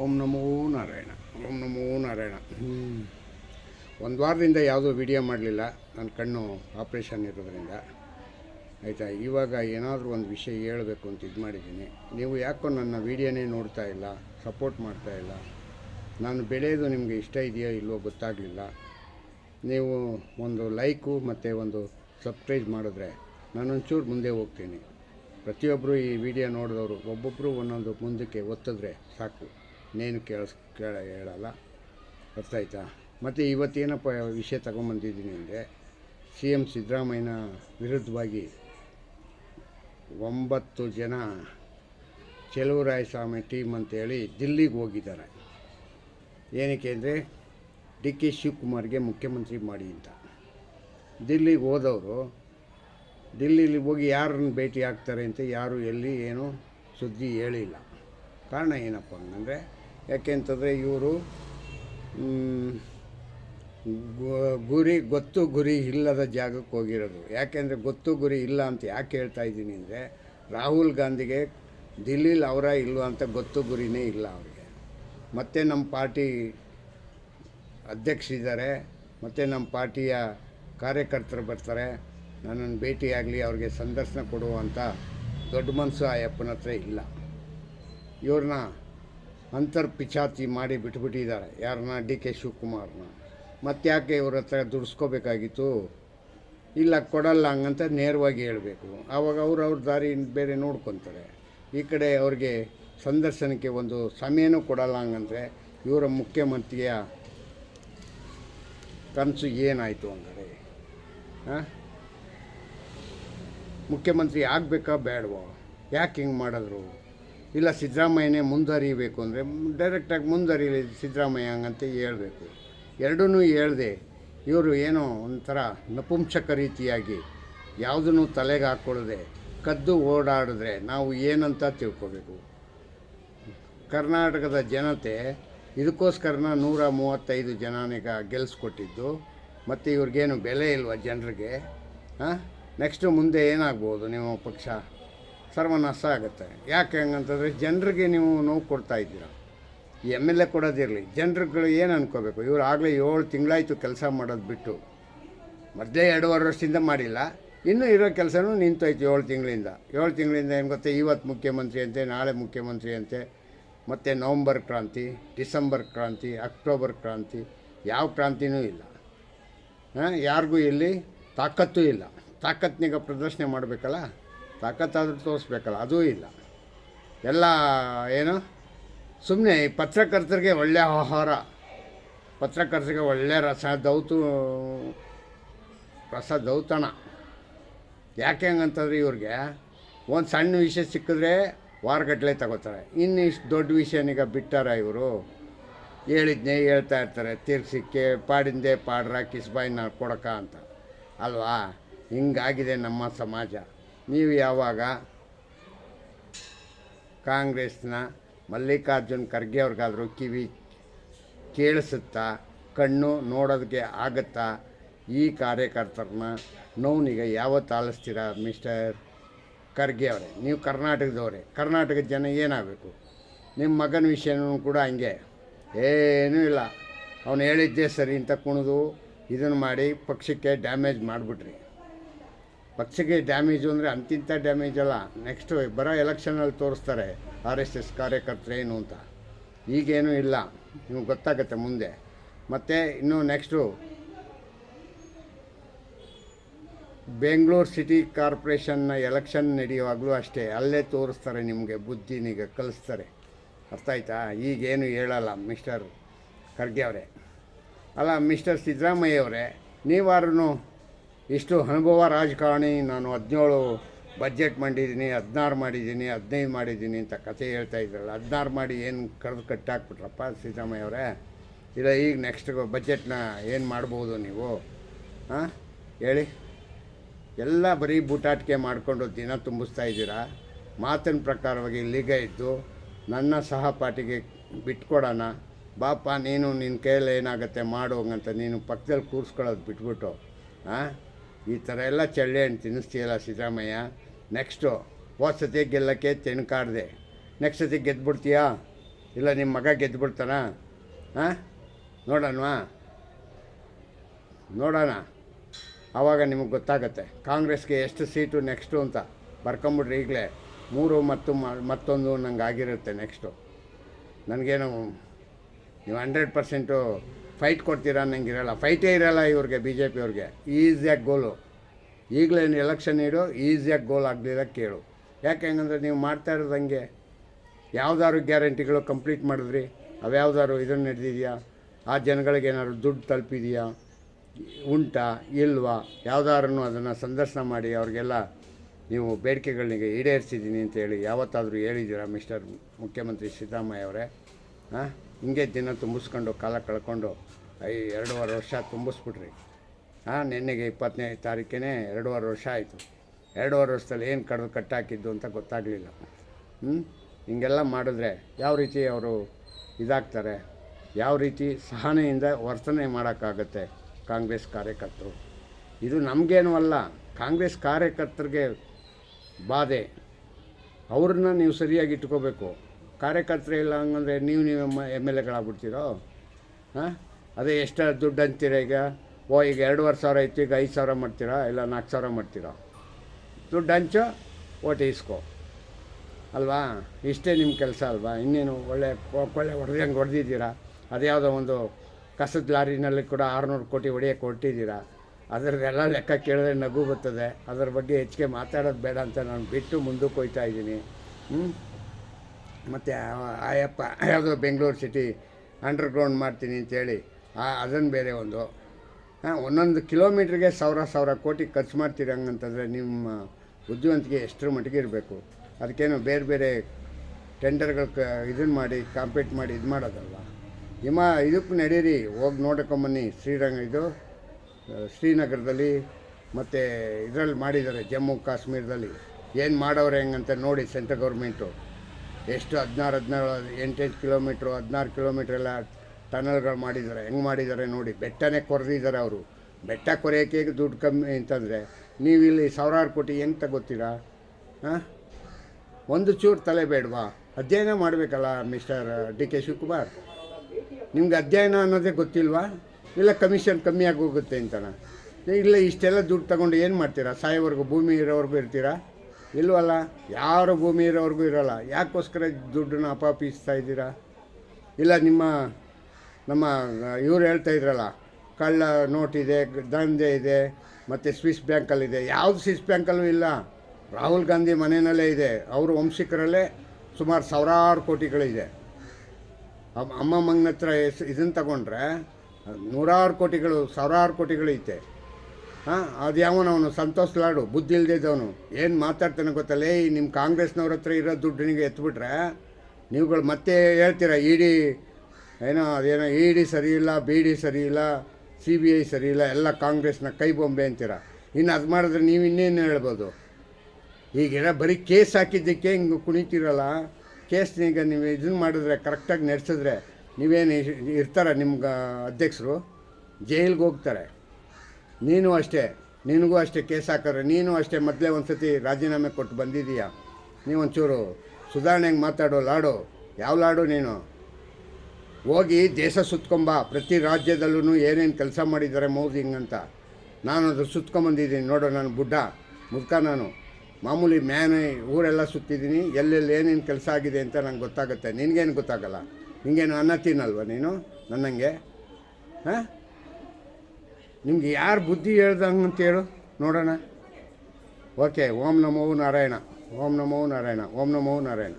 ಓಂ ನಮೋ ನಾರಾಯಣ, ಓಂ ನಮೋ ನಾರಾಯಣ. ಒಂದು ವಾರದಿಂದ ಯಾವುದೂ ವಿಡಿಯೋ ಮಾಡಲಿಲ್ಲ ನನ್ನ ಕಣ್ಣು ಆಪ್ರೇಷನ್ ಇರೋದ್ರಿಂದ. ಆಯಿತಾ, ಇವಾಗ ಏನಾದರೂ ಒಂದು ವಿಷಯ ಹೇಳಬೇಕು ಅಂತ ಇದು ಮಾಡಿದ್ದೀನಿ. ನೀವು ಯಾಕೋ ನನ್ನ ವಿಡಿಯೋನೇ ನೋಡ್ತಾ ಇಲ್ಲ, ಸಪೋರ್ಟ್ ಮಾಡ್ತಾ ಇಲ್ಲ. ನಾನು ಬೆಳೆಯೋದು ನಿಮಗೆ ಇಷ್ಟ ಇದೆಯೋ ಇಲ್ವೋ ಗೊತ್ತಾಗಲಿಲ್ಲ. ನೀವು ಒಂದು ಲೈಕು ಮತ್ತು ಒಂದು ಸಬ್ಸ್ಕ್ರೈಬ್ ಮಾಡಿದ್ರೆ ನಾನೊಂಚೂರು ಮುಂದೆ ಹೋಗ್ತೀನಿ. ಪ್ರತಿಯೊಬ್ಬರು ಈ ವಿಡಿಯೋ ನೋಡಿದವರು ಒಬ್ಬೊಬ್ಬರು ಒಂದೊಂದು ಮುಂದಕ್ಕೆ ಒತ್ತಿದ್ರೆ ಸಾಕು. ಇನ್ನೇನು ಕೇಳಿಸ್, ಕೇಳ, ಹೇಳಲ್ಲ. ಆಯ್ತಾ ಮತ್ತು ಇವತ್ತೇನಪ್ಪ ವಿಷಯ ತಗೊಂಬಂದಿದ್ದೀನಿ ಅಂದರೆ, ಸಿ ಎಂ ಸಿದ್ದರಾಮಯ್ಯನ ವಿರುದ್ಧವಾಗಿ ಒಂಬತ್ತು ಜನ ಚೆಲುವರಾಯಸ್ವಾಮಿ ಟೀಮ್ ಅಂತೇಳಿ ದಿಲ್ಲಿಗೆ ಹೋಗಿದ್ದಾರೆ. ಏನಕ್ಕೆ ಅಂದರೆ, ಡಿ ಕೆ ಶಿವಕುಮಾರ್ಗೆ ಮುಖ್ಯಮಂತ್ರಿ ಮಾಡಿ ಅಂತ. ದಿಲ್ಲಿಗೆ ಹೋದವರು, ದಿಲ್ಲಿಲಿ ಹೋಗಿ ಯಾರನ್ನು ಭೇಟಿ ಆಗ್ತಾರೆ ಅಂತ ಯಾರು ಎಲ್ಲಿ ಏನು ಸುದ್ದಿ ಹೇಳಿಲ್ಲ. ಕಾರಣ ಏನಪ್ಪ ಅಂದರೆ ಯಾಕೆ ಅಂತಂದರೆ ಇವರು ಗುರಿ, ಗೊತ್ತು ಗುರಿ ಇಲ್ಲದ ಜಾಗಕ್ಕೆ ಹೋಗಿರೋದು. ಯಾಕೆಂದರೆ ಗೊತ್ತು ಗುರಿ ಇಲ್ಲ ಅಂತ ಯಾಕೆ ಹೇಳ್ತಾ ಇದ್ದೀನಿ ಅಂದರೆ, ರಾಹುಲ್ ಗಾಂಧಿಗೆ ದಿಲ್ಲೀಲಿ ಅವರ ಇಲ್ವಾ ಅಂತ ಗೊತ್ತು ಗುರಿನೇ ಇಲ್ಲ ಅವರಿಗೆ. ಮತ್ತು ನಮ್ಮ ಪಾರ್ಟಿ ಅಧ್ಯಕ್ಷರಿದ್ದಾರೆ, ಮತ್ತು ನಮ್ಮ ಪಾರ್ಟಿಯ ಕಾರ್ಯಕರ್ತರು ಬರ್ತಾರೆ, ನನ್ನನ್ನು ಭೇಟಿಯಾಗಲಿ, ಅವ್ರಿಗೆ ಸಂದರ್ಶನ ಕೊಡುವಂಥ ದೊಡ್ಡ ಮನಸ್ಸು ಆ ಅಪ್ಪನ ಹತ್ರ ಇಲ್ಲ. ಇವ್ರನ್ನ ಅಂತರ್ ಪಿಚಾತಿ ಮಾಡಿ ಬಿಟ್ಬಿಟ್ಟಿದ್ದಾರೆ. ಯಾರನ್ನ ಡಿ ಕೆ ಶಿವಕುಮಾರ್ನ. ಮತ್ತ್ಯಾಕೆ ಇವ್ರ ಹತ್ರ ದುಡಿಸ್ಕೋಬೇಕಾಗಿತ್ತು? ಇಲ್ಲ, ಕೊಡಲ್ಲ ಹಂಗಂತ ನೇರವಾಗಿ ಹೇಳಬೇಕು. ಆವಾಗ ಅವ್ರು ಅವ್ರ ದಾರಿ ಬೇರೆ ನೋಡ್ಕೊತಾರೆ. ಈ ಕಡೆ ಅವ್ರಿಗೆ ಸಂದರ್ಶನಕ್ಕೆ ಒಂದು ಸಮಯನೂ ಕೊಡಲ್ಲ ಹಂಗಂದರೆ ಇವರ ಮುಖ್ಯಮಂತ್ರಿಯ ಕನಸು ಏನಾಯಿತು ಅಂದರೆ ಹಾಂ ಮುಖ್ಯಮಂತ್ರಿ ಆಗಬೇಕಾ ಬೇಡವೋ ಯಾಕೆ ಹಿಂಗೆ ಮಾಡಿದ್ರು? ಇಲ್ಲ ಸಿದ್ದರಾಮಯ್ಯನೇ ಮುಂದರಿಬೇಕು ಅಂದರೆ ಡೈರೆಕ್ಟಾಗಿ ಮುಂದುವರಿಲಿ ಸಿದ್ದರಾಮಯ್ಯ ಹಂಗಂತ ಹೇಳಬೇಕು. ಎರಡೂ ಹೇಳ್ದೆ, ಇವರು ಏನೋ ಒಂಥರ ನಪುಂಸಕ ರೀತಿಯಾಗಿ ಯಾವುದನ್ನು ತಲೆಗೆ ಹಾಕ್ಕೊಳ್ಳದೆ ಕದ್ದು ಓಡಾಡಿದ್ರೆ ನಾವು ಏನಂತ ತಿಳ್ಕೊಬೇಕು. ಕರ್ನಾಟಕದ ಜನತೆ ಇದಕ್ಕೋಸ್ಕರನ ನೂರ ಮೂವತ್ತೈದು ಜನನಿಗ ಗೆಲ್ಲಿಸ್ಕೊಟ್ಟಿದ್ದು ಮತ್ತು ಇವ್ರಿಗೇನು ಬೆಲೆ ಇಲ್ವ ಜನರಿಗೆ? ಹಾಂ ನೆಕ್ಸ್ಟು ಮುಂದೆ ಏನಾಗ್ಬೋದು ನಿಮ್ಮ ಪಕ್ಷ? ಸರ್ವನಾಶ ಆಗುತ್ತೆ. ಯಾಕೆ ಹಂಗಂತಂದರೆ ಜನರಿಗೆ ನೀವು ನೋವು ಕೊಡ್ತಾ ಇದ್ದೀರ. ಎಂ ಎಲ್ ಎ ಕೊಡೋದಿರಲಿ. ಜನರುಗಳು ಏನು ಅನ್ಕೋಬೇಕು? ಇವ್ರು ಆಗಲೇ ಏಳು ತಿಂಗಳಾಯಿತು ಕೆಲಸ ಮಾಡೋದು ಬಿಟ್ಟು. ಮೊದಲೇ ಎರಡೂವರೆ ವರ್ಷದಿಂದ ಮಾಡಿಲ್ಲ. ಇನ್ನೂ ಇರೋ ಕೆಲಸನೂ ನಿಂತೋಯ್ತು ಏಳು ತಿಂಗಳಿಂದ. ಏಳು ತಿಂಗಳಿಂದ ಏನು ಗೊತ್ತಾ? ಇವತ್ತು ಮುಖ್ಯಮಂತ್ರಿ ಅಂತೆ, ನಾಳೆ ಮುಖ್ಯಮಂತ್ರಿ ಅಂತೆ, ಮತ್ತು ನವಂಬರ್ ಕ್ರಾಂತಿ, ಡಿಸೆಂಬರ್ ಕ್ರಾಂತಿ, ಅಕ್ಟೋಬರ್ ಕ್ರಾಂತಿ, ಯಾವ ಕ್ರಾಂತಿನೂ ಇಲ್ಲ. ಯಾರಿಗೂ ಇಲ್ಲಿ ತಾಕತ್ತೂ ಇಲ್ಲ. ತಾಕತ್ನೀಗ ಪ್ರದರ್ಶನ ಮಾಡಬೇಕಲ್ಲ? ತಾಕತ್ತಾದರೂ ತೋರಿಸ್ಬೇಕಲ್ಲ, ಅದೂ ಇಲ್ಲ. ಎಲ್ಲ ಏನು? ಸುಮ್ಮನೆ ಈ ಪತ್ರಕರ್ತರಿಗೆ ಒಳ್ಳೆಯ ಆಹಾರ, ಪತ್ರಕರ್ತರಿಗೆ ಒಳ್ಳೆಯ ರಸ, ದೌತು, ರಸ ದೌತಣ. ಯಾಕೆ ಹಂಗಂತಂದ್ರೆ ಇವ್ರಿಗೆ ಒಂದು ಸಣ್ಣ ವಿಷಯ ಸಿಕ್ಕಿದ್ರೆ ವಾರಗಟ್ಟಲೆ ತಗೋತಾರೆ. ಇನ್ನು ಇಷ್ಟು ದೊಡ್ಡ ವಿಷಯನೀಗ ಬಿಟ್ಟಾರ ಇವರು. ಹೇಳಿದ್ನೇ ಹೇಳ್ತಾ ಇರ್ತಾರೆ, ತಿರ್ಸಿಕ್ಕೆ ಪಾಡಿಂದೆ ಪಾಡ್ರ, ಕಿಸ್ಬಾಯಿನ ಕೊಡಕ ಅಂತ. ಅಲ್ವಾ? ಹಿಂಗಾಗಿದೆ ನಮ್ಮ ಸಮಾಜ. ನೀವು ಯಾವಾಗ ಕಾಂಗ್ರೆಸ್ನ ಮಲ್ಲಿಕಾರ್ಜುನ್ ಖರ್ಗೆ ಅವ್ರಿಗಾದರೂ ಕಿವಿ ಕೇಳಿಸುತ್ತಾ, ಕಣ್ಣು ನೋಡೋದಕ್ಕೆ ಆಗುತ್ತಾ, ಈ ಕಾರ್ಯಕರ್ತರನ್ನ ನೋವನಿಗೆ ಯಾವತ್ತು ಆಲಿಸ್ತೀರ ಮಿಸ್ಟರ್ ಖರ್ಗೆ ಅವರೇ? ನೀವು ಕರ್ನಾಟಕದವರೇ. ಕರ್ನಾಟಕದ ಜನ ಏನಾಗಬೇಕು? ನಿಮ್ಮ ಮಗನ ವಿಷಯನೂ ಕೂಡ ಹಂಗೆ. ಏನೂ ಇಲ್ಲ. ಅವನು ಹೇಳಿದ್ದೆ ಸರಿ ಅಂತ ಕುಣಿದು ಇದನ್ನು ಮಾಡಿ ಪಕ್ಷಕ್ಕೆ ಡ್ಯಾಮೇಜ್ ಮಾಡಿಬಿಟ್ರಿ. ಪಕ್ಷಕ್ಕೆ ಡ್ಯಾಮೇಜು ಅಂದರೆ ಅಂತಿಂತ ಡ್ಯಾಮೇಜ್ ಅಲ್ಲ. ನೆಕ್ಸ್ಟು ಬರೋ ಎಲೆಕ್ಷನಲ್ಲಿ ತೋರಿಸ್ತಾರೆ ಆರ್ ಎಸ್ ಎಸ್ ಕಾರ್ಯಕರ್ತರು ಏನು ಅಂತ. ಈಗೇನೂ ಇಲ್ಲ. ನಿಮ್ಗೆ ಗೊತ್ತಾಗುತ್ತೆ ಮುಂದೆ. ಮತ್ತು ಇನ್ನು ನೆಕ್ಸ್ಟು ಬೆಂಗಳೂರು ಸಿಟಿ ಕಾರ್ಪೊರೇಷನ್ನ ಎಲೆಕ್ಷನ್ ನಡೆಯುವಾಗಲೂ ಅಷ್ಟೇ, ಅಲ್ಲೇ ತೋರಿಸ್ತಾರೆ ನಿಮಗೆ ಬುದ್ಧಿನೀಗ ಕಲಿಸ್ತಾರೆ. ಅರ್ಥ ಆಯ್ತಾ? ಈಗೇನು ಹೇಳಲ್ಲ ಮಿಸ್ಟರ್ ಖರ್ಗೆ ಅವರೇ. ಅಲ್ಲ ಮಿಸ್ಟರ್ ಸಿದ್ದರಾಮಯ್ಯ ಅವರೇ ನೀವಾರು ಇಷ್ಟು ಅನುಭವ ರಾಜಕಾರಣಿ, ನಾನು ಹದಿನೇಳು ಬಜೆಟ್ ಮಾಡಿದ್ದೀನಿ, ಹದಿನಾರು ಮಾಡಿದ್ದೀನಿ, ಹದಿನೈದು ಮಾಡಿದ್ದೀನಿ ಅಂತ ಕಥೆ ಹೇಳ್ತಾ ಇದ್ರಲ್ಲ ಹದಿನಾರು ಮಾಡಿ ಏನು ಕರೆದು ಕಟ್ಟಾಕ್ಬಿಟ್ರಪ್ಪ ಸಿದ್ದರಾಮಯ್ಯ ಅವರೇ? ಇಲ್ಲ, ಈಗ ನೆಕ್ಸ್ಟ್ ಬಜೆಟ್ನ ಏನು ಮಾಡ್ಬೋದು ನೀವು? ಹಾಂ ಹೇಳಿ. ಎಲ್ಲ ಬರೀ ಬೂಟಾಟಿಕೆ ಮಾಡಿಕೊಂಡು ದಿನ ತುಂಬಿಸ್ತಾ ಇದ್ದೀರಾ? ಮಾತಿನ ಪ್ರಕಾರವಾಗಿ ಲೀಗ ಇದ್ದು ನನ್ನ ಸಹಪಾಠಿಗೆ ಬಿಟ್ಕೊಡೋಣ. ಬಾಪ, ನೀನು ನಿನ್ನ ಕೈಯಲ್ಲಿ ಏನಾಗುತ್ತೆ ಮಾಡು ನೀನು ಪಕ್ಕದಲ್ಲಿ ಕೂರಿಸ್ಕೊಳ್ಳೋದು ಬಿಟ್ಬಿಟ್ಟು ಹಾಂ ಈ ಥರ ಎಲ್ಲ ಚಳ್ಳೆ ಹಣ್ಣು ತಿನ್ನಿಸ್ತೀಯಲ್ಲ ಸಿದ್ದರಾಮಯ್ಯ? ನೆಕ್ಸ್ಟು ಹೋದ ಸತಿ ಗೆಲ್ಲಕ್ಕೆ ತೆಣಕಾಡ್ದೆ ನೆಕ್ಸ್ಟ್ ಸತಿ ಗೆದ್ದುಬಿಡ್ತೀಯಾ ಇಲ್ಲ ನಿಮ್ಮ ಮಗ ಗೆದ್ದುಬಿಡ್ತಾನ ಹಾಂ? ನೋಡೋಣವಾ? ನೋಡೋಣ. ಆವಾಗ ನಿಮಗೆ ಗೊತ್ತಾಗತ್ತೆ. ಕಾಂಗ್ರೆಸ್ಗೆ ಎಷ್ಟು ಸೀಟು ನೆಕ್ಸ್ಟು ಅಂತ. ಬರ್ಕೊಂಬಿಡ್ರಿ ಈಗಲೇ. ಮೂರು ಮತ್ತು ಮತ್ತೊಂದು ನಂಗೆ ಆಗಿರುತ್ತೆ ನೆಕ್ಸ್ಟು ನನಗೇನು, ನೀವು ಹಂಡ್ರೆಡ್ ಪರ್ಸೆಂಟು ಫೈಟ್ ಕೊಡ್ತೀರಾ ಅನ್ನಂಗಿರಲ್ಲ ಫೈಟೇ ಇರಲ್ಲ ಇವ್ರಿಗೆ ಬಿ ಜೆ ಪಿಯವ್ರಿಗೆ ಈಸಿಯಾಗಿ ಗೋಲು ಈಗಲೇ ಎಲೆಕ್ಷನ್ ಇಡು ಈಸಿಯಾಗಿ ಗೋಲ್ ಆಗಲಿಲ್ಲ ಕೇಳು. ಯಾಕೆ ನೀವು ಮಾಡ್ತಾ ಇರೋದಂಗೆ ಯಾವ್ದಾದ್ರು ಗ್ಯಾರಂಟಿಗಳು ಕಂಪ್ಲೀಟ್ ಮಾಡಿದ್ರಿ? ಅವ್ಯಾವ್ದಾದ್ರು ಇದನ್ನು ನಡೆದಿದೆಯಾ ಆ ಜನಗಳಿಗೆ ಏನಾದ್ರು ದುಡ್ಡು ತಲುಪಿದೆಯಾ? ಉಂಟಾ? ಇಲ್ವಾ? ಯಾವ್ದಾದ್ರು ಅದನ್ನು ಸಂದರ್ಶನ ಮಾಡಿ ಅವ್ರಿಗೆಲ್ಲ ನೀವು ಬೇಡಿಕೆಗಳಿಗೆ ಈಡೇರಿಸಿದ್ದೀನಿ ಅಂತೇಳಿ ಯಾವತ್ತಾದರೂ ಹೇಳಿದ್ದೀರಾ ಮಿಸ್ಟರ್ ಮುಖ್ಯಮಂತ್ರಿ ಸಿದ್ದರಾಮಯ್ಯ ಅವರೇ? ಹಿಂಗೆ ದಿನ ತುಂಬಿಸ್ಕೊಂಡು, ಕಾಲ ಕಳ್ಕೊಂಡು, ಐ, ಎರಡೂವರೆ ವರ್ಷ ತುಂಬಿಸ್ಬಿಟ್ರಿ. ಹಾಂ ನಿನ್ನೆಗೆ ಇಪ್ಪತ್ತನೇ ತಾರೀಕೇ ಎರಡೂವರೆ ವರ್ಷ ಆಯಿತು. ಎರಡೂವರೆ ವರ್ಷದಲ್ಲಿ ಏನು ಕಡ್ದು ಕಟ್ಟಾಕಿದ್ದು ಅಂತ ಗೊತ್ತಾಗಲಿಲ್ಲ. ಹ್ಞೂ ಹಿಂಗೆಲ್ಲ ಮಾಡಿದ್ರೆ ಯಾವ ರೀತಿ ಅವರು ಇದಾಗ್ತಾರೆ? ಯಾವ ರೀತಿ ಸಹನೆಯಿಂದ ವರ್ತನೆ ಮಾಡೋಕ್ಕಾಗತ್ತೆ ಕಾಂಗ್ರೆಸ್ ಕಾರ್ಯಕರ್ತರು? ಇದು ನಮಗೇನು ಅಲ್ಲ. ಕಾಂಗ್ರೆಸ್ ಕಾರ್ಯಕರ್ತರಿಗೆ ಬಾಧೆ. ಅವ್ರನ್ನ ನೀವು ಸರಿಯಾಗಿ ಇಟ್ಕೋಬೇಕು. ಕಾರ್ಯಕರ್ತರೇ ಇಲ್ಲ ಹಂಗಂದ್ರೆ ನೀವು ನೀವು ಎಂ ಎಲ್ ಎಗಳಾಗ್ಬಿಡ್ತೀರೋ? ಹಾಂ? ಅದೇ ಎಷ್ಟು ದುಡ್ಡು ಅಂತೀರ ಈಗ? ಓ, ಈಗ ಎರಡೂವರೆ ಸಾವಿರ ಇತ್ತು, ಈಗ ಐದು ಸಾವಿರ ಮಾಡ್ತೀರಾ? ಇಲ್ಲ, ನಾಲ್ಕು ಸಾವಿರ ಮಾಡ್ತೀರಾ? ದುಡ್ಡು ಹಂಚು, ಓಟ್ ಇಸ್ಕೋ. ಅಲ್ವಾ? ಇಷ್ಟೇ ನಿಮ್ಮ ಕೆಲಸ ಅಲ್ವಾ? ಇನ್ನೇನು ಒಳ್ಳೆ ಒಳ್ಳೆ ಹೊಡೆದಂಗೆ ಹೊಡೆದಿದ್ದೀರಾ? ಅದ್ಯಾವುದೋ ಒಂದು ಕಸದ ಲಾರಿನಲ್ಲಿ ಕೂಡ ಆರುನೂರು ಕೋಟಿ ಹೊಡೆಯೋ ಕೊಟ್ಟಿದ್ದೀರಾ ಅದರದ್ದೆಲ್ಲ ಲೆಕ್ಕ ಕೇಳಿದ್ರೆ ನಗು ಬರ್ತದೆ. ಅದರ ಬಗ್ಗೆ ಹೆಚ್ಚಿಗೆ ಮಾತಾಡೋದು ಬೇಡ ಅಂತ ನಾನು ಬಿಟ್ಟು ಮುಂದಕ್ಕೆ ಹೋಗ್ತಾ ಇದ್ದೀನಿ. ಹ್ಞೂ ಮತ್ತು ಆಯಪ್ಪ, ಯಾವುದೋ ಬೆಂಗಳೂರು ಸಿಟಿ ಅಂಡರ್ಗ್ರೌಂಡ್ ಮಾಡ್ತೀನಿ ಅಂತೇಳಿ ಅದನ್ನು ಬೇರೆ ಒಂದು. ಒಂದೊಂದು ಕಿಲೋಮೀಟ್ರಿಗೆ ಸಾವಿರ ಸಾವಿರ ಕೋಟಿ ಖರ್ಚು ಮಾಡ್ತೀರಿ ಹಂಗಂತಂದರೆ ನಿಮ್ಮ ಬುದ್ಧಿವಂತಿಕೆ ಎಷ್ಟರ ಮಟ್ಟಿಗೆ ಇರಬೇಕು. ಅದಕ್ಕೇನು ಬೇರೆ ಬೇರೆ ಟೆಂಡರ್ಗಳು ಕ ಇದನ್ನು ಮಾಡಿ ಕಾಂಪೀಟ್ ಮಾಡಿ ಇದು ಮಾಡೋದಲ್ಲ ಹಿಮ ಇದಕ್ಕೆ ನಡೀರಿ, ಹೋಗಿ ನೋಡ್ಕೊಂಬನ್ನಿ, ಶ್ರೀರಂಗ ಇದು ಶ್ರೀನಗರದಲ್ಲಿ, ಮತ್ತು ಇದರಲ್ಲಿ ಮಾಡಿದ್ದಾರೆ ಜಮ್ಮು ಕಾಶ್ಮೀರದಲ್ಲಿ. ಏನು ಮಾಡೋರು ಹೆಂಗಂತ ನೋಡಿ ಸೆಂಟ್ರಲ್ ಗೌರ್ಮೆಂಟು. ಎಷ್ಟು ಹದಿನಾರು ಹದಿನಾರು, ಎಂಟೆಂಟು ಕಿಲೋಮೀಟ್ರು, ಹದಿನಾರು ಕಿಲೋಮೀಟ್ರ್ ಎಲ್ಲ ಟನಲ್ಗಳು ಮಾಡಿದ್ದಾರೆ. ಹೆಂಗೆ ಮಾಡಿದ್ದಾರೆ ನೋಡಿ, ಬೆಟ್ಟನೇ ಕೊರೆದಿದ್ದಾರೆ ಅವರು. ಬೆಟ್ಟ ಕೊರೆಯೋಕೆ ದುಡ್ಡು ಕಮ್ಮಿ ಅಂತಂದರೆ ನೀವು ಇಲ್ಲಿ ಸಾವಿರಾರು ಕೋಟಿ ಎಂತ ಗೊತ್ತೀರಾ? ಹಾಂ? ಒಂದು ಚೂರು ತಲೆ ಬೇಡವಾ? ಅಧ್ಯಯನ ಮಾಡಬೇಕಲ್ಲ ಮಿಸ್ಟರ್ ಡಿ ಕೆ ಶಿವಕುಮಾರ್? ನಿಮ್ಗೆ ಅಧ್ಯಯನ ಅನ್ನೋದೇ ಗೊತ್ತಿಲ್ವಾ? ಇಲ್ಲ ಕಮಿಷನ್ ಕಮ್ಮಿ ಆಗೋಗುತ್ತೆ ಹೋಗುತ್ತೆ ಇಲ್ಲ ಇಷ್ಟೆಲ್ಲ ದುಡ್ಡು ತಗೊಂಡು ಏನು ಮಾಡ್ತೀರಾ? ಸಾಯೋವರೆಗೂ ಭೂಮಿ ಇರೋವರೆಗೂ ಇರ್ತೀರಾ? ಇಲ್ವಲ್ಲ, ಯಾರು ಭೂಮಿ ಇರೋವರೆಗೂ ಇರೋಲ್ಲ. ಯಾಕೋಸ್ಕರ ದುಡ್ಡನ್ನ ಅಪಾಪಿಸ್ತಾ ಇದ್ದೀರಾ? ಇಲ್ಲ, ನಿಮ್ಮ, ನಮ್ಮ, ಇವ್ರು ಹೇಳ್ತಾ ಇದ್ರಲ್ಲ, ಕಳ್ಳ ನೋಟ್ ಇದೆ, ದಂಧೆ ಇದೆ, ಮತ್ತು ಸ್ವಿಸ್ ಬ್ಯಾಂಕಲ್ಲಿದೆ ಯಾವುದು ಸ್ವಿಸ್ ಬ್ಯಾಂಕಲ್ಲೂ ಇಲ್ಲ. ರಾಹುಲ್ ಗಾಂಧಿ ಮನೆಯಲ್ಲೇ ಇದೆ. ಅವ್ರ ವಂಶಿಕರಲ್ಲೇ ಸುಮಾರು ಸಾವಿರಾರು ಕೋಟಿಗಳಿದೆ. ಅಮ್ಮ ಮಂಗನ ಹತ್ರ ಇದನ್ನು ತಗೊಂಡ್ರೆ ನೂರಾರು ಕೋಟಿಗಳು, ಸಾವಿರಾರು ಕೋಟಿಗಳೈತೆ ಹಾಂ, ಅದು ಯಾವನವನು? ಸಂತೋಷ್ ಲಾಡು, ಬುದ್ಧಿ ಇಲ್ದಿದ್ದವನು. ಏನು ಮಾತಾಡ್ತಾನೆ ಗೊತ್ತಲ್ಲ? ಈ ನಿಮ್ಮ ಕಾಂಗ್ರೆಸ್ನವ್ರ ಹತ್ರ ಇರೋ ದುಡ್ಡಿನಿಗೆ ಎತ್ಬಿಟ್ರೆ, ನೀವುಗಳು ಮತ್ತೆ ಹೇಳ್ತೀರಾ, ಇ ಡಿ, ಏನೋ ಅದೇನೋ, ಇ ಡಿ ಸರಿ ಇಲ್ಲ ಬಿ ಡಿ ಸರಿ ಇಲ್ಲ ಸಿ ಬಿ ಐ ಸರಿ ಇಲ್ಲ ಎಲ್ಲ ಕಾಂಗ್ರೆಸ್ನ ಕೈ ಬೊಂಬೆ ಅಂತೀರ? ಇನ್ನು ಅದು ಮಾಡಿದ್ರೆ ನೀವು ಇನ್ನೇನು ಹೇಳ್ಬೋದು? ಈಗೆಲ್ಲ ಬರೀ ಕೇಸ್ ಹಾಕಿದ್ದಕ್ಕೆ ಹಿಂಗೆ ಕುಣಿತೀರಲ್ಲ? ಕೇಸ್ನೀಗ ನೀವು ಇದನ್ನು ಮಾಡಿದ್ರೆ, ಕರೆಕ್ಟಾಗಿ ನಡೆಸಿದ್ರೆ ನೀವೇನು ಇರ್ತಾರ ನಿಮ್ಗೆ ಅಧ್ಯಕ್ಷರು? ಜೈಲಿಗೆ ಹೋಗ್ತಾರೆ. ನೀನು ಅಷ್ಟೇ, ನಿನಗೂ ಅಷ್ಟೇ ಕೇಸ್ ಹಾಕಿದ್ರೆ ನೀನು ಅಷ್ಟೇ ಮೊದಲೇ ಒಂದು ಸತಿ ರಾಜೀನಾಮೆ ಕೊಟ್ಟು ಬಂದಿದ್ದೀಯಾ? ನೀವೊಂಚೂರು ಸುಧಾರಣೆಗೆ ಮಾತಾಡೋ ಲಾಡು. ಯಾವ ಲಾಡು ನೀನು? ಹೋಗಿ ದೇಶ ಸುತ್ಕೊಂಬ. ಪ್ರತಿ ರಾಜ್ಯದಲ್ಲೂ ಏನೇನು ಕೆಲಸ ಮಾಡಿದ್ದಾರೆ ಮೋದಿ ಅಂತ ನಾನು ಅದು ಸುತ್ಕೊಂಬಂದಿದ್ದೀನಿ ನೋಡು, ನಾನು ಬುಡ್ಡ, ಮುದ್ಕ ನಾನು. ಮಾಮೂಲಿ ಮ್ಯಾನ್ ಊರೆಲ್ಲ ಸುತ್ತಿದ್ದೀನಿ. ಎಲ್ಲೆಲ್ಲಿ ಏನೇನು ಕೆಲಸ ಆಗಿದೆ ಅಂತ ನಂಗೆ ಗೊತ್ತಾಗುತ್ತೆ. ನಿನಗೇನು ಗೊತ್ತಾಗಲ್ಲ? ಹಿಂಗೇನು ಅನ್ನ ತಿನ್ನಲ್ವ ನೀನು? ನನ್ನಂಗೆ? ಹಾಂ? ನಿಮ್ಗೆ ಯಾರು ಬುದ್ಧಿ ಹೇಳ್ದಂಗೆ ಅಂತ ಹೇಳು, ನೋಡೋಣ. ಓಕೆ, ಓಂ ನಮೋ ನಾರಾಯಣ, ಓಂ ನಮೋ ನಾರಾಯಣ, ಓಂ ನಮೋ ನಾರಾಯಣ.